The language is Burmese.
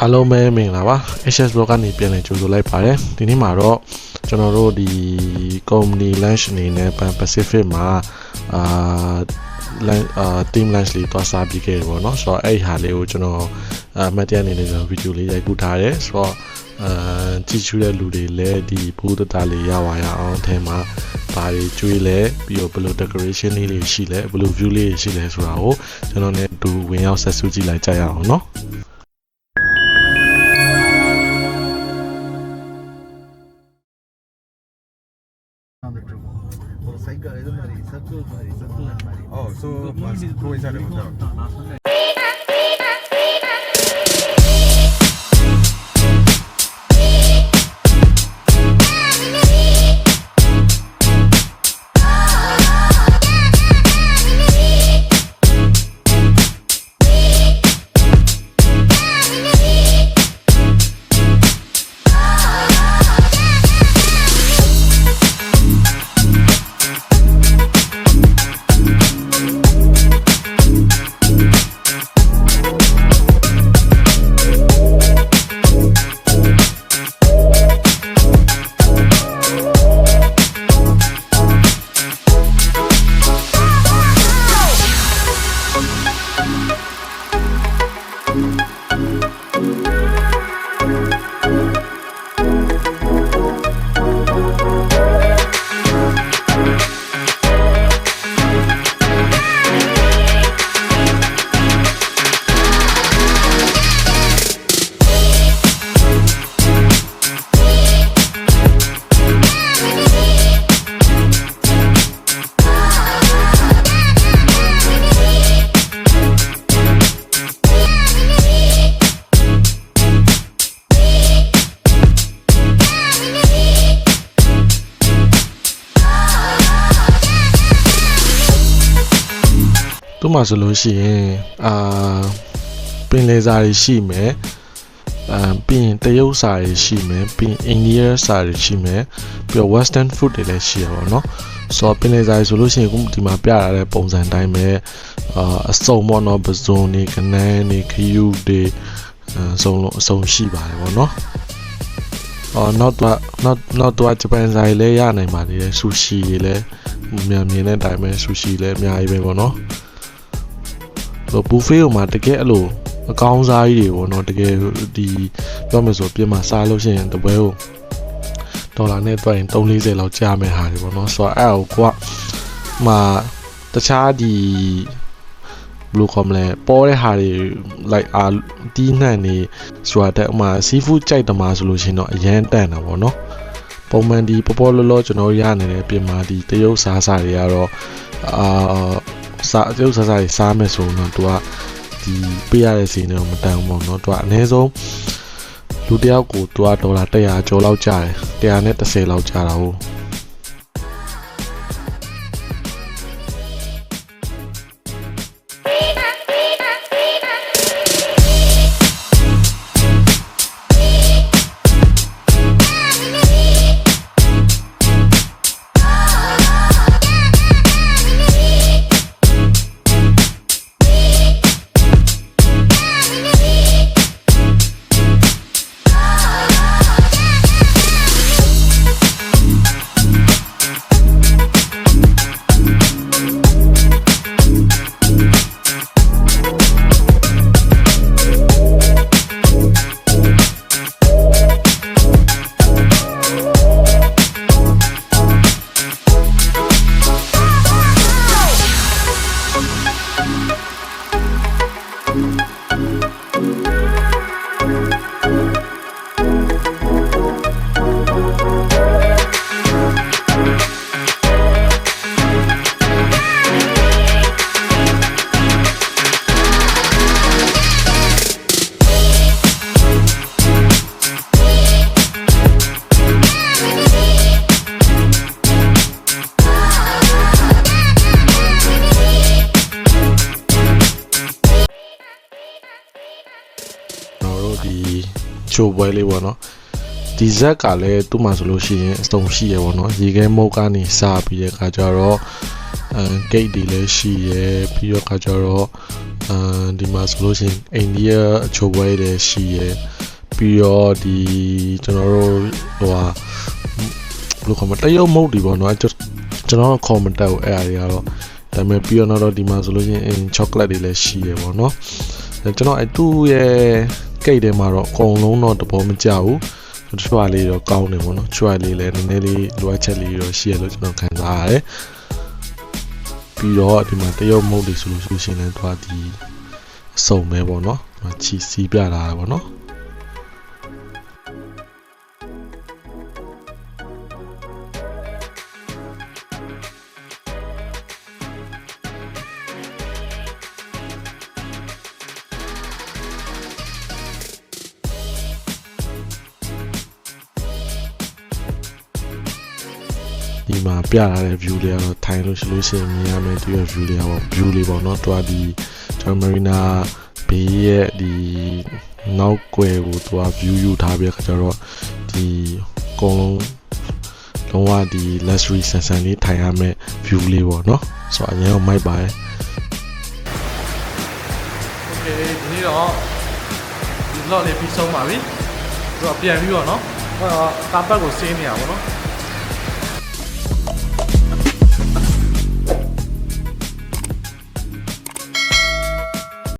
အားလုံးပဲမင်္ဂလာပါ HS Blog ကနေပြန်လည်ကြိုဆိုလိုက်ပါတယ်ဒီနေ့မှာတော့ကျွန်တော်တို့ဒီ company lunch အနေနဲ့ Pan Pacific မှာအာ lunch အာ team lunch လေးသွားစားပြီးခဲ့တယ်ပေါ့နော်ဆိုတော့အဲ့ဒီဟာလေးကိုကျွန်တော်အမှတ်တရအနေနဲ့ကျွန်တော်ဗီဒီယိုလေးရိုက်ကူးထားတယ်ဆိုတော့အာကြည့်ရှုတဲ့လူတွေလည်းဒီဘူးတတလေးရပါရအောင်အဲမှာဘာတွေကျွေးလဲပြီးတော့ဘယ်လို decoration လေးတွေရှိလဲဘယ်လို view လေးတွေရှိလဲဆိုတာကိုကျွန်တော်နဲ့အတူဝင်ရောက်ဆက်စုကြည့်လိုက်ကြရအောင်เนาะ on the trip. Or cycle, I don't know, circle, circle and marisa, el marisa. သူ့မှာဆိုလို့ရှိရင်အာပင်လယ်စာတွေရှိမယ်။အာပြီးရင်တရုတ်စာတွေရှိမယ်။ပြီးရင်အိန္ဒိယစာတွေရှိမယ်။ပြီးတော့ western food တွေလည်းရှိရပါတော့။ဆိုတော့ပင်လယ်စာတွေဆိုလို့ရှိရင်အခုဒီမှာပြထားတဲ့ပုံစံတိုင်းပဲအာအစုံပေါ့နော်ပဇွန်နေကနန်းနေခယူတွေအစုံလုံးအစုံရှိပါတယ်ပေါ့နော်။အော်နောက်တော့နောက်နောက်တော့ဂျပန်စာတွေလည်းရနိုင်ပါသေးတယ်ဆူရှီတွေလည်းမြန်မြင်တဲ့အတိုင်းပဲဆူရှီလည်းအများကြီးပဲပေါ့နော်။ ဆိုဘူဖေးဟိုမှာတကယ်အဲ့လိုအကောင်းစားကြီးတွေပေါ့နော်တကယ်ဒီပြောမယ်ဆိုပြင်မှာစားလို့ရှိရင်တပွဲကိုဒေါ်လာနဲ့တွက်ရင်340လောက်ကြာမယ်ဟာတွေပေါ့နော်ဆိုတော့အဲ့ဟိုကွာမှာတခြားဒီဘယ်လိုခေါ်မလဲပေါ်တဲ့ဟာတွေ like အာတီးနှံ့နေဆိုတာတက်ဥမာ seafood ကြိုက်တမှာဆိုလို့ရှိရင်တော့အရန်တန်တာပေါ့နော်ပုံမှန်ဒီပေါ်ပေါ်လောလောကျွန်တော်ရနေတဲ့ပြင်မာဒီတရုတ်စားစားတွေကတော့အာ စားတရုတ်စားစားတွေစားမယ်ဆိုတော့သူကဒီပေးရတဲ့စီနေတော့မတန်ဘူးပေါ့နော်သူကအနည်းဆုံးလူတစ်ယောက်ကိုသူကဒေါ်လာ100ကျော်လောက်ကျတယ်130လောက်ကျတာဟုတ် ချိုပွဲလေးပေါ့နော်ဒီဇက်ကလည်းသူ့မှာဆိုလို့ရှိရင်အစုံရှိရပေါ့နော်ရေခဲမုတ်ကနေစပြီးတဲ့ခါကျတော့အဲဂိတ်တွေလည်းရှိရပြီးတော့ခါကျတော့အာဒီမှာဆိုလို့ရှိရင်အိန္ဒိယအချိုပွဲတွေရှိရယ်ပြီးတော့ဒီကျွန်တော်တို့ဟိုဟာဘယ်လိုခေါ်မလဲတရုတ်မုတ်ဒီပေါ့နော်ကျွန်ကျွန်တော်တို့ခေါ်မတက်ဘူးအဲ့အရာတွေကတော့ဒါပေမဲ့ပြီးတော့နောက်တော့ဒီမှာဆိုလို့ရှိရင်အင်း chocolate တွေလည်းရှိရယ်ပေါ့နော်အဲကျွန်တော်အတူရဲ့ ကိတ်ထဲမှာတော့အကုန်လုံးတော့တဘောမကြဘူးတချို့ဟာလေးတော့ကောင်းတယ်ပေါ့နော်တချို့ဟာလေးလည်းနည်းနည်းလေးလိုအပ်ချက်လေးတော့ရှိရလို့ကျွန်တော်ခံစားရတယ်ပြီးတော့ဒီမှာတရုတ်မုတ်တွေဆိုလို့ဆိုရှင်လည်းတော့ဒီအစုံပဲပေါ့နော်ဒီမှာချီစီးပြလာတာပေါ့နော် ဒီမှာပြထားတဲ့ view တွေကတော့ထိုင်လို့ရှိလို့ရှိရင်မြင်ရမယ်ဒီရဲ့ view တွေကတော့ view တွေပေါ့နော်တွားဒီကျွန်တော် marina ဘေးရဲ့ဒီနောက်ကွယ်ကိုတွား view ယူထားပြီးခါကျတော့ဒီအကုန်လုံးလုံးဝဒီ luxury ဆန်ဆန်လေးထိုင်ရမယ် view လေးပေါ့နော်ဆိုတော့အရင်ကမိုက်ပါတယ် okay ဒီနေ့တော့ဒီ lot လေးပြီးဆုံးပါပြီသူကပြန်ပြီးတော့နော်ဟောကားပတ်ကိုဆင်းနေတာပေါ့နော်